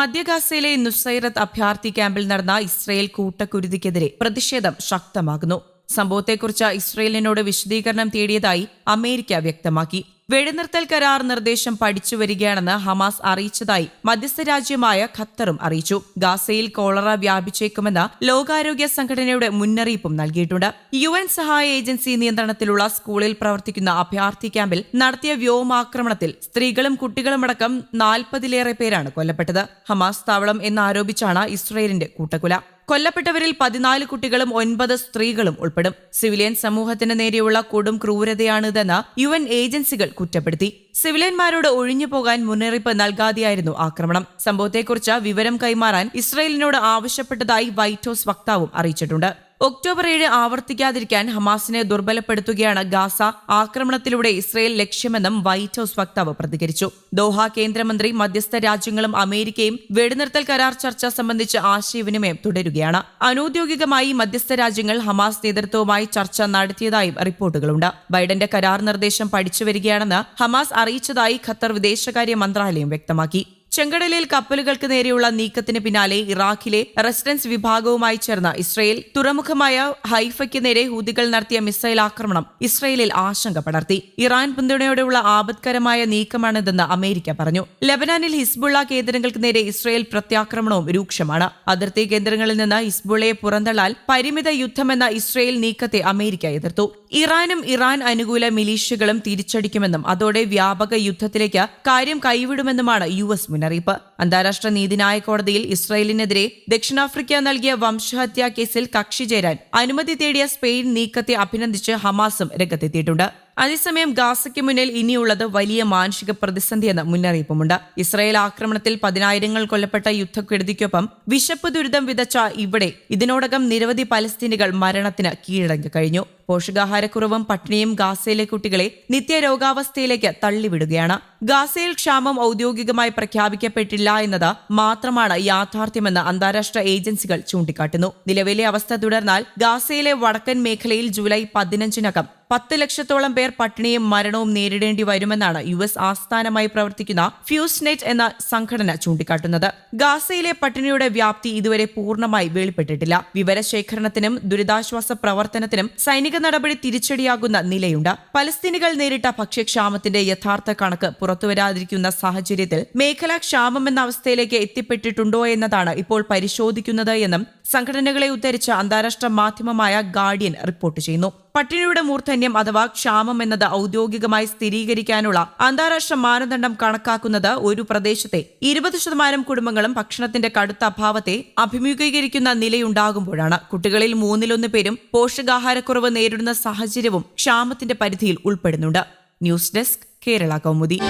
മധ്യഗാസയിലെ നുസൈറത്ത് അഭയാർത്ഥി ക്യാമ്പിൽ നടന്ന ഇസ്രയേൽ കൂട്ടക്കുരുതിക്കെതിരെ പ്രതിഷേധം ശക്തമാകുന്നു. സംഭവത്തെക്കുറിച്ച് ഇസ്രയേലിനോട് വിശദീകരണം തേടിയതായി അമേരിക്ക വ്യക്തമാക്കി. വെടിനിർത്തൽ കരാർ നിർദ്ദേശം പഠിച്ചു വരികയാണെന്ന് ഹമാസ് അറിയിച്ചതായി മധ്യസ്ഥ രാജ്യമായ ഖത്തറും അറിയിച്ചു. ഗാസയിൽ കോളറ വ്യാപിച്ചേക്കുമെന്ന് ലോകാരോഗ്യ സംഘടനയുടെ മുന്നറിയിപ്പും നൽകിയിട്ടുണ്ട്. യു എൻ സഹായ ഏജൻസി നിയന്ത്രണത്തിലുള്ള സ്കൂളിൽ പ്രവർത്തിക്കുന്ന അഭയാർത്ഥി ക്യാമ്പിൽ നടത്തിയ വ്യോമാക്രമണത്തിൽ സ്ത്രീകളും കുട്ടികളുമടക്കം നാൽപ്പതിലേറെ പേരാണ് കൊല്ലപ്പെട്ടത്. ഹമാസ് താവളം എന്നാരോപിച്ചാണ് ഇസ്രയേലിന്റെ കൂട്ടക്കുല. കൊല്ലപ്പെട്ടവരിൽ പതിനാല് കുട്ടികളും ഒൻപത് സ്ത്രീകളും ഉൾപ്പെടും. സിവിലിയൻ സമൂഹത്തിന് നേരെയുള്ള കൊടും ക്രൂരതയാണിതെന്ന് യു എൻ ഏജൻസികൾ കുറ്റപ്പെടുത്തി. സിവിലിയന്മാരോട് ഒഴിഞ്ഞു പോകാൻ മുന്നറിയിപ്പ് നൽകാതെയായിരുന്നു ആക്രമണം. സംഭവത്തെക്കുറിച്ച് വിവരം കൈമാറാൻ ഇസ്രയേലിനോട് ആവശ്യപ്പെട്ടതായി വൈറ്റ് ഹൌസ് വക്താവും അറിയിച്ചിട്ടുണ്ട്. ഒക്ടോബർ ഏഴ് ആവർത്തിക്കാതിരിക്കാൻ ഹമാസിനെ ദുർബലപ്പെടുത്തുകയാണ് ഗാസ. ആക്രമണത്തിലൂടെ ഇസ്രയേൽ ലക്ഷ്യമെന്നും വൈറ്റ് ഹൌസ് വക്താവ് പ്രതികരിച്ചു. ദോഹ കേന്ദ്രമന്ത്രി മധ്യസ്ഥ രാജ്യങ്ങളും അമേരിക്കയും വെടിനിർത്തൽ കരാർ ചർച്ച സംബന്ധിച്ച് ആശയവിനിമയം തുടരുകയാണ്. അനൌദ്യോഗികമായി മധ്യസ്ഥ രാജ്യങ്ങൾ ഹമാസ് നേതൃത്വവുമായി ചർച്ച നടത്തിയതായും റിപ്പോർട്ടുകളുണ്ട്. ബൈഡന്റെ കരാർ നിർദ്ദേശം പഠിച്ചു വരികയാണെന്ന് ഹമാസ് അറിയിച്ചതായി ഖത്തർ വിദേശകാര്യ മന്ത്രാലയം വ്യക്തമാക്കി. ചെങ്കടലിൽ കപ്പലുകൾക്ക് നേരെയുള്ള നീക്കത്തിന് പിന്നാലെ ഇറാഖിലെ റെസിഡൻസ് വിഭാഗവുമായി ചേർന്ന ഇസ്രയേൽ തുറമുഖമായ ഹൈഫയ്ക്ക് നേരെ ഹൂതികൾ നടത്തിയ മിസൈൽ ആക്രമണം ഇസ്രയേലിൽ ആശങ്ക പടർത്തി. ഇറാൻ പിന്തുണയോടെയുള്ള ആപത്കരമായ നീക്കമാണിതെന്ന് അമേരിക്ക പറഞ്ഞു. ലബനാനിൽ ഹിസ്ബുള്ള കേന്ദ്രങ്ങൾക്ക് നേരെ ഇസ്രയേൽ പ്രത്യാക്രമണവും രൂക്ഷമാണ്. അതിർത്തി കേന്ദ്രങ്ങളിൽ നിന്ന് ഹിസ്ബുള്ളയെ പുറന്തള്ളാൻ പരിമിത യുദ്ധമെന്ന ഇസ്രയേൽ നീക്കത്തെ അമേരിക്ക എതിർത്തു. ഇറാനും ഇറാൻ അനുകൂല മിലീഷ്യകളും തിരിച്ചടിക്കുമെന്നും അതോടെ വ്യാപക യുദ്ധത്തിലേക്ക് കാര്യം കൈവിടുമെന്നുമാണ് യു എസ് മുന്നറിയിപ്പ്. അന്താരാഷ്ട്ര നീതിന്യായ കോടതിയിൽ ഇസ്രായേലിനെതിരെ ദക്ഷിണാഫ്രിക്ക നൽകിയ വംശഹത്യാ കേസിൽ കക്ഷി ചേരാൻ അനുമതി തേടിയ സ്പെയിൻ നീക്കത്തെ അഭിനന്ദിച്ച് ഹമാസും രംഗത്തെത്തിയിട്ടുണ്ട്. അതേസമയം ഗാസയ്ക്ക് മുന്നിൽ ഇനിയുള്ളത് വലിയ മാനുഷിക പ്രതിസന്ധിയെന്ന് മുന്നറിയിപ്പുമുണ്ട്. ഇസ്രായേൽ ആക്രമണത്തിൽ പതിനായിരങ്ങൾ കൊല്ലപ്പെട്ട യുദ്ധക്കെടുതിക്കൊപ്പം വിശപ്പ് ദുരിതം വിതച്ച ഇവിടെ ഇതിനോടകം നിരവധി പലസ്തീനികൾ മരണത്തിന് കീഴടങ്ങി കഴിഞ്ഞു. പോഷകാഹാരക്കുറവും പട്ടിണിയും ഗാസയിലെ കുട്ടികളെ നിത്യരോഗാവസ്ഥയിലേക്ക് തള്ളിവിടുകയാണ്. ഗാസയിൽ ക്ഷാമം ഔദ്യോഗികമായി പ്രഖ്യാപിക്കപ്പെട്ടില്ല എന്നത് മാത്രമാണ് യാഥാർത്ഥ്യമെന്ന് അന്താരാഷ്ട്ര ഏജൻസികൾ ചൂണ്ടിക്കാട്ടുന്നു. നിലവിലെ അവസ്ഥ തുടർന്നാൽ ഗാസയിലെ വടക്കൻ മേഖലയിൽ ജൂലൈ പതിനഞ്ചിനകം പത്ത് ലക്ഷത്തോളം പേർ പട്ടിണിയും മരണവും നേരിടേണ്ടി വരുമെന്നാണ് യു എസ് ആസ്ഥാനമായി പ്രവർത്തിക്കുന്ന ഫ്യൂസ്നെറ്റ് എന്ന സംഘടന ചൂണ്ടിക്കാട്ടുന്നത്. ഗാസയിലെ പട്ടിണിയുടെ വ്യാപ്തി ഇതുവരെ പൂർണമായി വെളിപ്പെട്ടിട്ടില്ല. വിവരശേഖരണത്തിനും ദുരിതാശ്വാസ പ്രവർത്തനത്തിനും സൈനിക നടപടി തിരിച്ചടിയാകുന്ന നിലയുണ്ട്. പലസ്തീനികൾ നേരിട്ട ഭക്ഷ്യക്ഷാമത്തിന്റെ യഥാർത്ഥ കണക്ക് പുറത്തുവരാതിരിക്കുന്ന സാഹചര്യത്തിൽ മേഖല ക്ഷാമം എന്ന അവസ്ഥയിലേക്ക് എത്തിപ്പെട്ടിട്ടുണ്ടോ എന്നതാണ് ഇപ്പോൾ പരിശോധിക്കുന്നത് എന്നും സംഘടനകളെ ഉദ്ധരിച്ച അന്താരാഷ്ട്ര മാധ്യമമായ ഗാർഡിയൻ റിപ്പോർട്ട് ചെയ്യുന്നു. പട്ടിണിയുടെ മൂർധന്യം അഥവാ ക്ഷാമം എന്നത് ഔദ്യോഗികമായി സ്ഥിരീകരിക്കാനുള്ള അന്താരാഷ്ട്ര മാനദണ്ഡം കണക്കാക്കുന്നത് ഒരു പ്രദേശത്തെ ഇരുപത് ശതമാനം കുടുംബങ്ങളും ഭക്ഷണത്തിന്റെ കടുത്ത അഭാവത്തെ അഭിമുഖീകരിക്കുന്ന നിലയുണ്ടാകുമ്പോഴാണ്. കുട്ടികളിൽ മൂന്നിലൊന്ന് പേരും പോഷകാഹാരക്കുറവ് നേരിടുന്ന സാഹചര്യവും ക്ഷാമത്തിന്റെ പരിധിയിൽ ഉൾപ്പെടുന്നുണ്ട്. News desk Kerala Kaumudi.